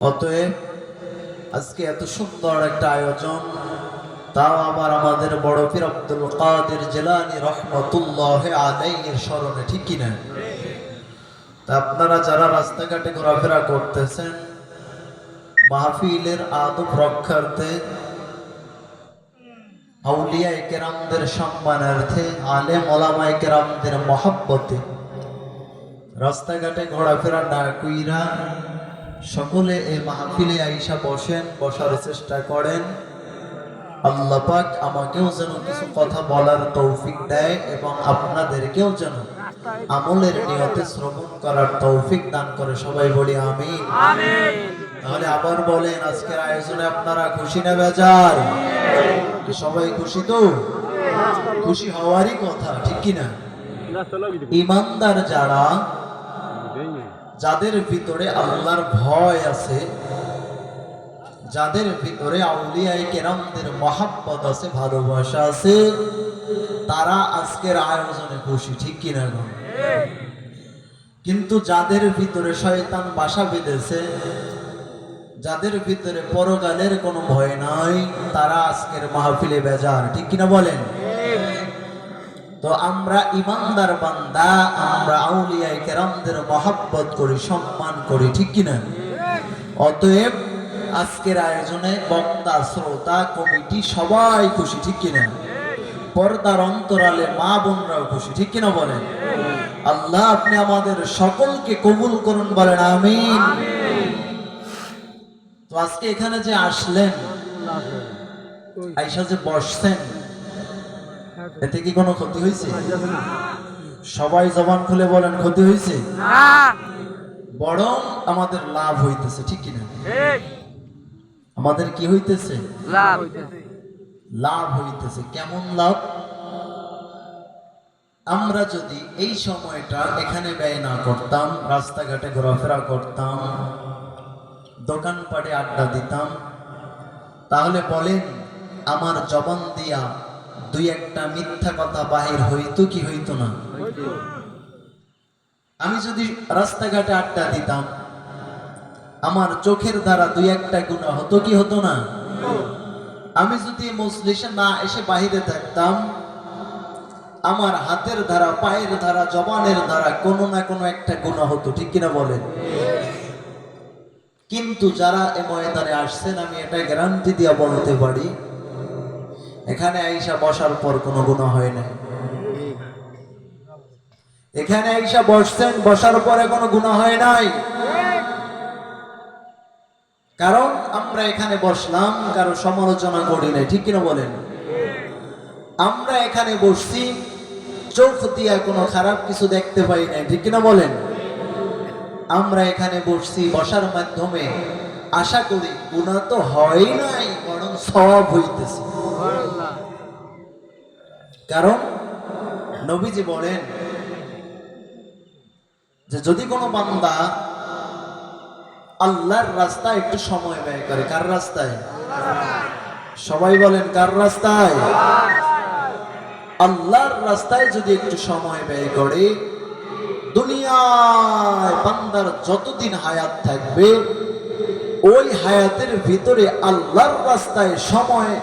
অতএব আজকে এত সুন্দর একটা আয়োজন, তাও আবার আমাদের বড় পীর আব্দুল কাদের জেলানি রহমতুল্লাহ আলাইহির স্মরণে, ঠিক কিনা তা আপনারা যারা রাস্তাঘাটে ঘোরাফেরা করতেছেন, মাহফিলের আদব রক্ষার্থে আউলিয়া কেরামদের সম্মানার্থে, আলেম ওলামা কেরামদের মহাব্বতে, রাস্তাঘাটে ঘোরাফেরা না কুইরা সকলে এই মাহফিলে আইসা বসেন বসার চেষ্টা করেন। আল্লাহ পাক আমাকেও যেন কিছু কথা বলার তৌফিক দেয় এবং আপনাদেরকেও যেন আমলের নিয়তে শ্রবণ করার তৌফিক দান করে। সবাই বলি আমি তাহলে আবার বলেন আজকের আয়োজনে আপনারা খুশি না বেজার? সবাই খুশি তো? খুশি হওয়ারই কথা ঠিক কিনা? ইমানদার যারা যাদের ভিতরে আল্লাহর ভয় আছে, যাদের ভিতরে আউলিয়াই কেরামদের মহাব্বত আছে, ভালোবাসা আছে, তারা আজকের আয়োজনে খুশি, ঠিক কিনা গো? কিন্তু যাদের ভিতরে শয়তান বাসা বেঁধেছে, যাদের ভিতরে পরকালের কোনো ভয় নাই, তারা আজকের মাহফিলে বেজার, ঠিক কিনা বলেন? তো আমরা ইমানদার বান্দা, আমরা আউলিয়াই কেরামদের মহাব্বত করি, সম্মান করি, ঠিক কিনা? অতএব আজকের আয়োজনে বক্তা, শ্রোতা, কমিটি সবাই খুশি, ঠিক কিনা? পর্দার অন্তরালে মা বোনরাও খুশি, ঠিক কিনা বলেন? আল্লাহ আপনি আমাদের সকলকে কবুল করুন বলেন, আমিন। তো আজকে এখানে যে আসলেন আইসা যে বসছেন এতে কি কোনো ক্ষতি হয়েছে? সবাই জবান খুলে বলেন ক্ষতি হয়েছে? বরং আমাদের লাভ হইতেছে ঠিক কিনা? আমাদের কি হইতেছে? লাভ হইতেছে। কেমন লাভ? আমরা যদি এই সময়টা এখানে ব্যয় না করতাম রাস্তাঘাটে ঘোরাফেরা করতাম দোকানপাটে আড্ডা দিতাম তাহলে বলেন আমার জবান দিয়া দুই একটা মিথ্যা কথা বাহির হইতো কি হইতো না? আমি যদি রাস্তাঘাটে আড্ডা দিতাম, আমার চোখের দ্বারা দুই একটা গুণা হতো কি হতো না? আমি যদি মজলিসে না এসে বাহিরে থাকতাম, আমার হাতের ধারা পায়ের ধারা জবানের ধারা কোনো না কোনো একটা গুণা হতো, ঠিক কিনা বলেন? কিন্তু যারা এ ময়দানে আসছেন, আমি এটা গ্যারান্টি দিয়া বলতে পারি এখানে আইসা বসার পর কোনো গুণা হয় নাই। এখানে আইসা বসছেন, বসার পরে কোনো গুণা হয় নাই। কারণ আমরা এখানে বসলাম, কারও সমালোচনা করি নাই, ঠিক কিনা বলেন? আমরা এখানে বসছি, চোখ দিয়া কোনো খারাপ কিছু দেখতে পাই নাই, ঠিক কিনা বলেন? আমরা এখানে বসছি বসার মাধ্যমে, আশা করি গুণা তো হয় নাই, বরং সব হইতেছে। কারণ নবীজি বলেন যে যদি কোনো বান্দা আল্লাহর রাস্তায় একটু সময় ব্যয় করে, কার রাস্তায়? সবাই বলেন, কার রাস্তায়? আল্লাহর রাস্তায় যদি একটু সময় ব্যয় করে, দুনিয়ায় বান্দার যতদিন হায়াত থাকবে, ওই হায়াতের ভিতরে আল্লাহর রাস্তায় সময়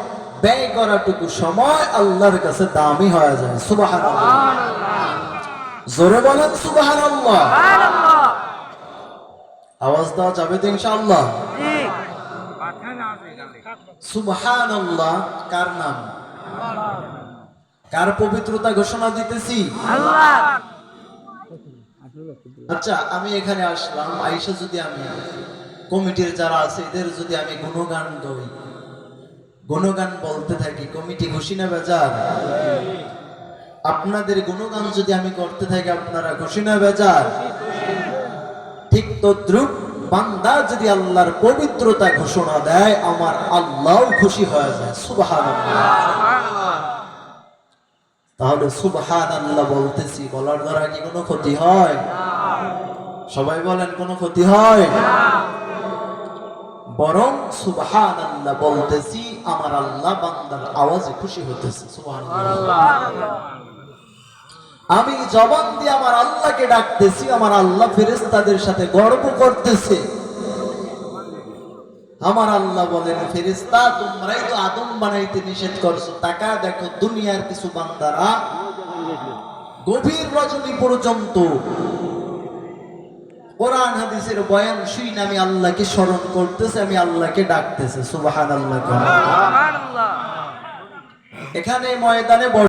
ব্যয় করাটুকু সময় আল্লাহর কাছে দামি হয়ে যায়। সুবাহান জোরে বলেন সুবাহান আওয়াজ দেওয়া যাবে তো ইনশাআল্লাহ? সুবহান কার নাম? কার পবিত্রতা ঘোষণা দিতেছি? আচ্ছা আমি এখানে আসলাম। আইসা যদি আমি কমিটির যারা আছে এদের যদি আমি গুণগান গাই। গুণগান বলতে থাকি, কমিটি খুশি না বেজার। আপনাদের গুণগান যদি আমি করতে থাকি, আপনারা খুশি না বেজার। ঠিক তদ্রুপ বান্দা যদি আল্লাহর পবিত্রতা ঘোষণা দেয়, আমার আল্লাহও খুশি হয়ে যায়। সুবহান তাহলে সুবহান আল্লাহ বলতেছি, বলার দ্বারা কি কোনো ক্ষতি হয়? সবাই বলেন, কোনো ক্ষতি হয়? বরং সুবহান আল্লাহ বলতেছি আমার আল্লাহ বান্দার আওয়াজে খুশি হতেছে আমি জবান দিয়ে আমার আল্লাহকে ডাকতেছি আমার আল্লাহ ফেরেশতাদের সাথে গর্ব করতেছে। আমার আল্লাহ বলেন ফেরিস্তা তোমরাই তো আদম বানাইতে নিষেধ করছ টাকা দেখো দুনিয়ার কিছু বান্দারা গভীর রজনী পর্যন্ত কোরআন হাদিসের বয়ান শুই আমি আল্লাহকে স্মরণ করতেছে আমি আল্লাহকে ডাকতেছে সুবাহান আল্লাহ এখানে ময়দানে